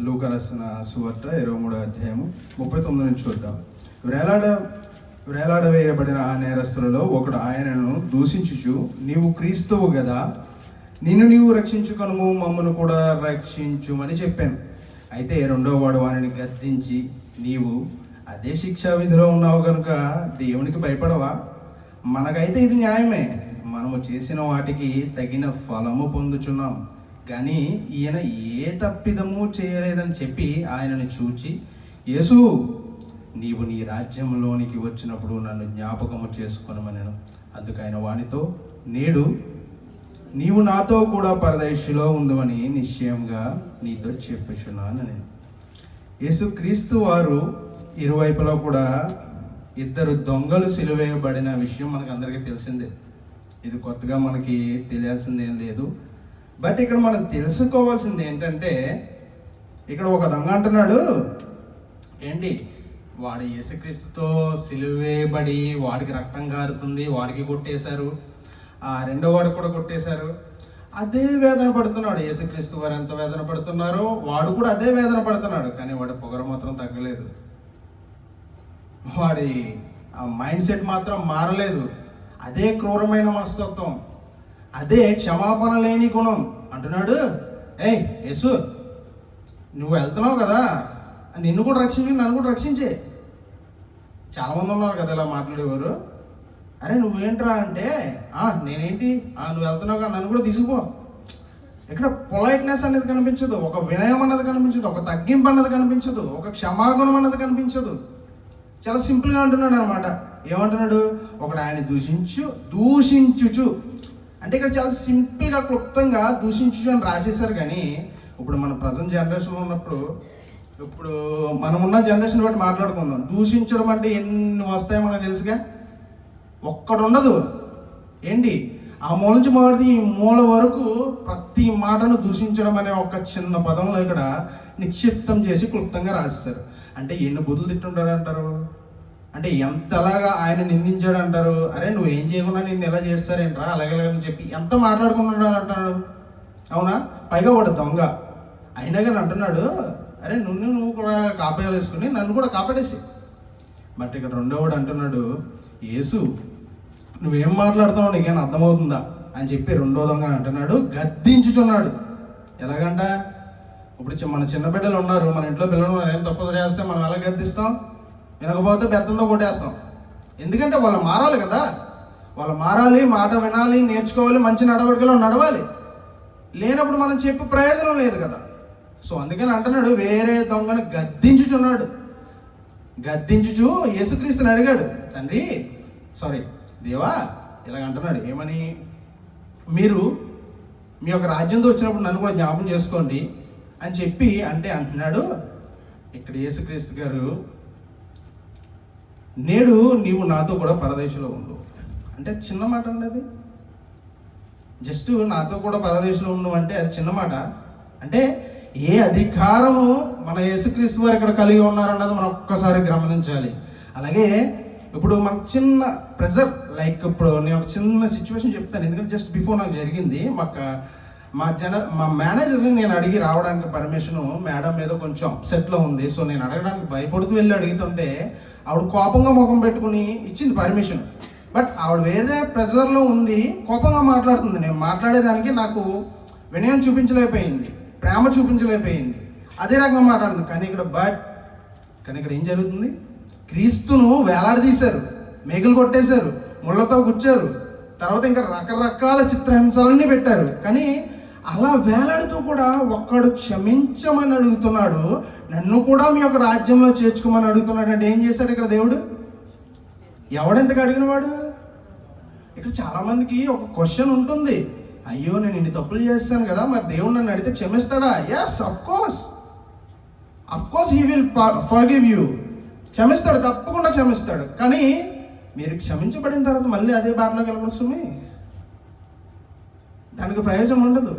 లూకా రాసిన సువార్త ఇరవై మూడో అధ్యాయము ముప్పై తొమ్మిది నుంచి చూద్దాం. వేలాడ వేలాడవేయబడిన ఆ నేరస్తులలో ఒకడు ఆయనను దూషించుచు నీవు క్రీస్తువు కదా నిన్ను నీవు రక్షించుకొనుము మమ్మను కూడా రక్షించుమని చెప్పాను. అయితే రెండో వాడు వానిని గద్దించి నీవు అదే శిక్షా విధిలో ఉన్నావు కనుక దేవునికి భయపడవా? మనకైతే ఇది న్యాయమే. మనము చేసిన వాటికి తగిన ఫలము పొందుచున్నాం. కానీ ఈయన ఏ తప్పిదము చేయలేదని చెప్పి ఆయనను చూచి యేసు నీవు నీ రాజ్యంలోనికి వచ్చినప్పుడు నన్ను జ్ఞాపకము చేసుకునమనను. అందుకు ఆయన వానితో నేడు నీవు నాతో కూడా పరదేశిలో ఉందమని నిశ్చయంగా నీతో చెప్పుచున్నాను నేను యేసుక్రీస్తు వారు ఇరువైపులో కూడా ఇద్దరు దొంగలు సిలువేయబడిన విషయం మనకు అందరికీ తెలిసిందే. ఇది కొత్తగా మనకి తెలియాల్సిందేం లేదు. బట్ ఇక్కడ మనం తెలుసుకోవాల్సింది ఏంటంటే ఇక్కడ ఒక దొంగ అంటున్నాడు. ఏంటి? వాడు యేసుక్రీస్తుతో సిలువేయబడి వాడికి రక్తం కారుతుంది వాడికి కొట్టేశారు. ఆ రెండో వాడికి కూడా కొట్టేశారు. అదే వేదన పడుతున్నాడు. యేసుక్రీస్తు వారు ఎంత వేదన పడుతున్నారో వాడు కూడా అదే వేదన పడుతున్నాడు. కానీ వాడి పొగర మాత్రం తగ్గలేదు. వాడి ఆ మైండ్ సెట్ మాత్రం మారలేదు. అదే క్రూరమైన మనస్తత్వం. అదే క్షమాపణ లేని గుణం. అంటున్నాడు ఏయ్ యేసు నువ్వు వెళ్తున్నావు కదా నిన్ను కూడా రక్షించి నన్ను కూడా రక్షించే. చాలామంది ఉన్నారు కదా ఇలా మాట్లాడేవారు. అరే నువ్వేంట్రా అంటే "ఆ, నేనేంటి? "ఆ, నువ్వు వెళ్తున్నావు కదా నన్ను కూడా తీసుకుపో. ఇక్కడ పొలైట్నెస్ అనేది కనిపించదు ఒక వినయం అన్నది కనిపించదు ఒక తగ్గింపు అన్నది కనిపించదు ఒక క్షమాగుణం అన్నది కనిపించదు. చాలా సింపుల్గా అంటున్నాడు అనమాట. ఏమంటున్నాడు? ఒకడు ఆయన దూషించు దూషించుచు. అంటే ఇక్కడ చాలా సింపుల్గా క్లుప్తంగా దూషించుకొని అని రాసేశారు కానీ ఇప్పుడు మన ప్రజెంట్ జనరేషన్ ఉన్నప్పుడు ఇప్పుడు మనం ఉన్న జనరేషన్ బట్టి మాట్లాడుకుందాం. దూషించడం అంటే ఎన్ని వస్తాయో మనకు తెలుసుగా? ఒక్కడు ఉండదు ఏంటి? ఆ మూల నుంచి మొదటి ఈ మూల వరకు ప్రతి మాటను దూషించడం అనే ఒక చిన్న పదంలో ఇక్కడ నిక్షిప్తం చేసి క్లుప్తంగా రాసేశారు. అంటే ఎన్ని బుద్ధులు తిట్టుంటారు అంటారు అంటే ఎంతలాగా ఆయన నిందించాడు అంటారు అరే నువ్వు ఏం చేయకుండా నిన్ను ఎలా చేస్తారేంట్రా? అలాగే అని చెప్పి ఎంత మాట్లాడుకున్నాడు అంటున్నాడు? అవునా? పైగా వాడు దొంగ. అయినా కానీ అంటున్నాడు అరే నువ్వు నువ్వు కూడా కాపాడేసుకుని నన్ను కూడా కాపాడేసి. బట్ ఇక్కడ రెండోవాడు అంటున్నాడు యేసు నువ్వేం మాట్లాడుతావు నీకేమైనా అర్థమవుతుందా? అని చెప్పి రెండో దొంగ అంటున్నాడు గద్దించుచున్నాడు. ఎలాగంట? ఇప్పుడు మన చిన్న బిడ్డలు ఉన్నారు మన ఇంట్లో పిల్లలు ఉన్నారు ఏం తప్పు చేస్తే మనం ఎలా గద్దిస్తాం? వినకపోతే బెత్తంతో కొట్టేస్తాం. ఎందుకంటే వాళ్ళు మారాలి కదా. వాళ్ళు మారాలి మాట వినాలి నేర్చుకోవాలి మంచి నడవడికలో నడవాలి. లేనప్పుడు మనం చెప్పే ప్రయోజనం లేదు కదా. సో అందుకని అంటున్నాడు వేరే దొంగను గద్దించుచున్నాడు. గద్దించుచు యేసుక్రీస్తుని అడిగాడు తండ్రి సారీ దేవా ఇలాగ అంటున్నాడు ఏమని? మీరు మీ యొక్క రాజ్యంతో వచ్చినప్పుడు నన్ను కూడా జ్ఞాపం చేసుకోండి అని చెప్పి అంటే అంటున్నాడు ఇక్కడ యేసుక్రీస్తు గారు నేడు నీవు నాతో కూడా పరదేశంలో ఉండు. అంటే చిన్న మాట అండి అది? జస్ట్ నాతో కూడా పరదేశంలో ఉండు అంటే అది చిన్న మాట. అంటే ఏ అధికారము మన యేసుక్రీస్తు వారు ఇక్కడ కలిగి ఉన్నారన్నది మనం ఒక్కసారి గమనించాలి. అలాగే ఇప్పుడు మన చిన్న ప్రెజర్ లైక్ ఇప్పుడు నేను ఒక చిన్న సిచ్యువేషన్ చెప్తాను. ఎందుకంటే జస్ట్ బిఫోర్ నాకు జరిగింది మాకు మా జన మా మేనేజర్ని నేను అడిగి రావడానికి పర్మిషన్ మేడం మీద కొంచెం అప్సెట్లో ఉంది. సో నేను అడగడానికి భయపడుతూ వెళ్ళి అడుగుతుంటే ఆవిడ కోపంగా ముఖం పెట్టుకుని ఇచ్చింది పర్మిషన్ బట్ ఆవిడ వేరే ప్రెజర్లో ఉంది కోపంగా మాట్లాడుతుంది. నేను మాట్లాడేదానికి నాకు వినయం చూపించలేకపోయింది ప్రేమ చూపించలేకపోయింది. అదే రకంగా మాట్లాడుతుంది. కానీ ఇక్కడ బట్ కానీ ఇక్కడ ఏం జరుగుతుంది? క్రీస్తును వేలాడదీశారు మేకలు కొట్టేశారు ముళ్ళతో గుచ్చారు. తర్వాత ఇంకా రకరకాల చిత్రహింసలన్నీ పెట్టారు. కానీ అలా వేలాడుతూ కూడా ఒక్కడు క్షమించమని అడుగుతున్నాడు నన్ను కూడా మీ యొక్క రాజ్యంలో చేర్చుకోమని అడుగుతున్నాడు అంటే ఏం చేశాడు ఇక్కడ దేవుడు? ఎవడెంతకు అడిగినవాడు? ఇక్కడ చాలామందికి ఒక క్వశ్చన్ ఉంటుంది. అయ్యో నేను ఇన్ని తప్పులు చేస్తాను కదా మరి దేవుడు నన్ను అడిగితే క్షమిస్తాడా? Yes of course of course he will forgive you క్షమిస్తాడు తప్పకుండా క్షమిస్తాడు. కానీ మీరు క్షమించబడిన తర్వాత మళ్ళీ అదే బాటలోకి వెళ్ళవలసింది దానికి ప్రయోజనం ఉండదు.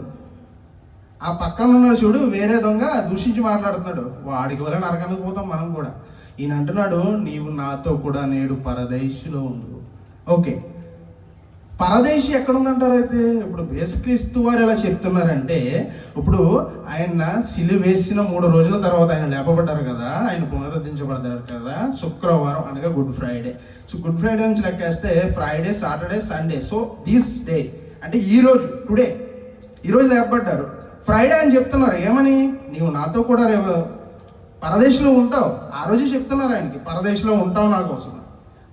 ఆ పక్కన ఉన్న చూడు వేరే దొంగ దూషించి మాట్లాడుతున్నాడు. వాడికి వల్ల నరకానికి పోతాం మనం కూడా. ఈయన అంటున్నాడు నీవు నాతో కూడా నేడు పరదేశిలో ఉండు. ఓకే. పరదేశి ఎక్కడుందంటారు అయితే? ఇప్పుడు యేసుక్రీస్తు వారు ఎలా చెప్తున్నారంటే ఇప్పుడు ఆయన సిలి వేసిన మూడు రోజుల తర్వాత ఆయన లేపబడ్డారు కదా ఆయన పునరుద్ధరించబడతారు కదా శుక్రవారం అనగా Good Friday. So Good Friday నుంచి లెక్కేస్తే Friday Saturday Sunday. So this day అంటే ఈ రోజు టుడే ఈరోజు లేపబడ్డారు. ఫ్రైడే అని చెప్తున్నారు. ఏమని? నీవు నాతో కూడా రేపు పరదేశంలో ఉంటావు. ఆ రోజే చెప్తున్నారు ఆయనకి పరదేశంలో ఉంటావు నా కోసం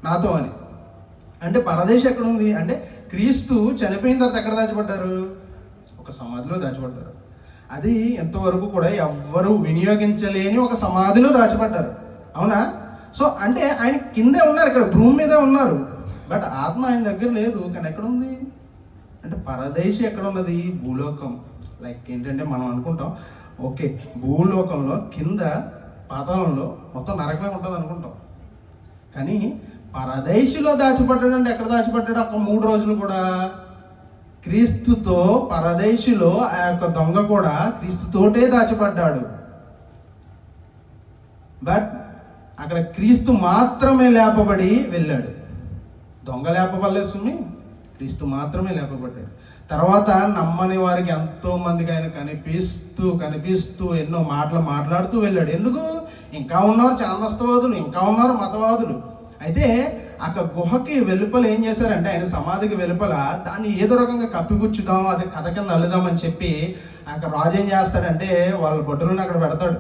నాతో అని. అంటే పరదేశం ఎక్కడ ఉంది అంటే క్రీస్తు చనిపోయిన తర్వాత ఎక్కడ దాచిపడ్డారు ఒక సమాధిలో దాచిపడ్డారు అది ఎంతవరకు కూడా ఎవ్వరు వినియోగించలేని ఒక సమాధిలో దాచిపడ్డారు అవునా? సో అంటే ఆయన కిందే ఉన్నారు ఇక్కడ భూమి మీదే ఉన్నారు. బట్ ఆత్మ ఆయన దగ్గర లేదు. కానీ ఎక్కడ ఉంది అంటే పరదేశం ఎక్కడ ఉన్నది భూలోకం. లైక్ ఏంటంటే మనం అనుకుంటాం ఓకే భూలోకంలో కింద పాతాళంలో మొత్తం నరకమే ఉంటుంది అనుకుంటాం. కానీ పరదేశిలో దాచిపడ్డాడు అంటే ఎక్కడ దాచిపడ్డాడు ఒక మూడు రోజులు కూడా. క్రీస్తుతో పరదేశిలో ఆ యొక్క దొంగ కూడా క్రీస్తుతోటే దాచిపడ్డాడు బట్ అక్కడ క్రీస్తు మాత్రమే లేపబడి వెళ్ళాడు. దొంగ లేపబడలేదు సుమి. క్రీస్తు మాత్రమే లేపబడ్డాడు. తర్వాత నమ్మని వారికి ఎంతో మందికి ఆయన కనిపిస్తూ కనిపిస్తూ ఎన్నో మాటలు మాట్లాడుతూ వెళ్ళాడు. ఎందుకు? ఇంకా ఉన్నారు చాందస్తవాదులు ఇంకా ఉన్నారు మతవాదులు. అయితే అక్కడ గుహకి వెలుపల ఏం చేశారంటే ఆయన సమాధికి వెలుపల దాన్ని ఏదో రకంగా కప్పిపుచ్చుదాం అది కథ కింద అల్లుదామని చెప్పి అక్కడ రాజు ఏం చేస్తాడంటే వాళ్ళ బొడ్డులను అక్కడ పెడతాడు.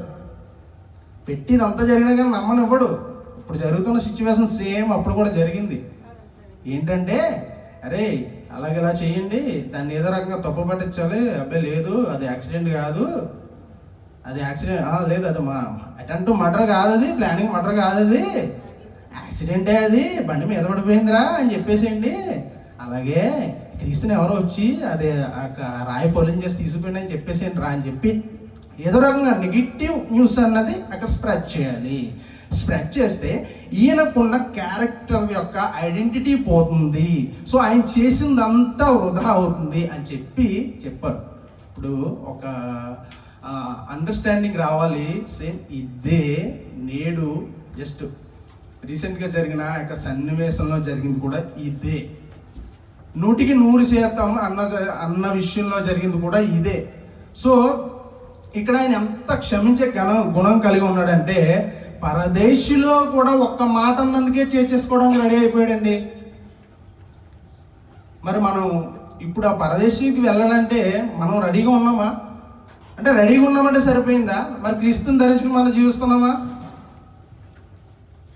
పెట్టి ఇదంతా జరిగినా కానీ నమ్మనివ్వడు. ఇప్పుడు జరుగుతున్న సిచ్యువేషన్ సేమ్ అప్పుడు కూడా జరిగింది. ఏంటంటే అరే అలాగేలా చేయండి. దాన్ని ఏదో రకంగా తప్పు పట్టించాలి. అబ్బాయి లేదు అది యాక్సిడెంట్ కాదు. అది యాక్సిడెంట్ లేదు అది మా అటెంప్ట్ మర్డర్ కాదు అది ప్లానింగ్ మర్డర్ కాదు అది. యాక్సిడెంటే అది బండి మీద పడిపోయిందిరా అని చెప్పేసేయండి. అలాగే క్రీస్తుని ఎవరో వచ్చి అది రాయి పొలం చేసి తీసుకుపోయింది అని చెప్పేసేయండి రా అని చెప్పి ఏదో రకంగా నెగిటివ్ న్యూస్ అన్నది అక్కడ స్ప్రెడ్ చేయాలి. స్ప్రెడ్ చేస్తే ఈయనకున్న క్యారెక్టర్ యొక్క ఐడెంటిటీ పోతుంది. సో ఆయన చేసిందంతా వృధా అవుతుంది అని చెప్పి చెప్పారు. ఇప్పుడు ఒక అండర్స్టాండింగ్ రావాలి. సేమ్ ఇదే నేడు జస్ట్ రీసెంట్గా జరిగిన యొక్క సన్నివేశంలో జరిగింది కూడా ఇదే. నూటికి నూరు శాతం అన్న అన్న విషయంలో జరిగింది కూడా ఇదే. సో ఇక్కడ ఆయన ఎంత క్షమించే గుణం గుణం కలిగి ఉన్నాడంటే పరదేశిలో కూడా ఒక్క మాట అన్నందుకే చేర్చేసుకోవడానికి రెడీ అయిపోయాడండి. మరి మనం ఇప్పుడు ఆ పరదేశీకి వెళ్ళాలంటే మనం రెడీగా ఉన్నామా? అంటే రెడీగా ఉన్నామంటే సరిపోయిందా? మరి క్రీస్తుని ధరించుకుని మనం జీవిస్తున్నామా?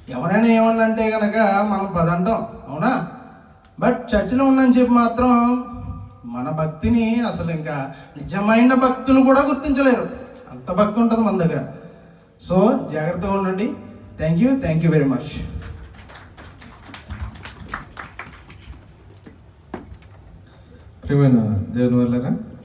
ఎవరైనా ఏమన్నా అంటే కనుక మనం పదంటాం అవునా? బట్ చర్చిలో ఉందని చెప్పి మాత్రం మన భక్తిని అసలు ఇంకా నిజమైన భక్తులు కూడా గుర్తించలేరు. అంత భక్తి ఉంటుంది మన దగ్గర. సో జాగ్రత్తగా ఉండండి. Thank you thank you very much ప్రియమైన దేవుని వల్లగా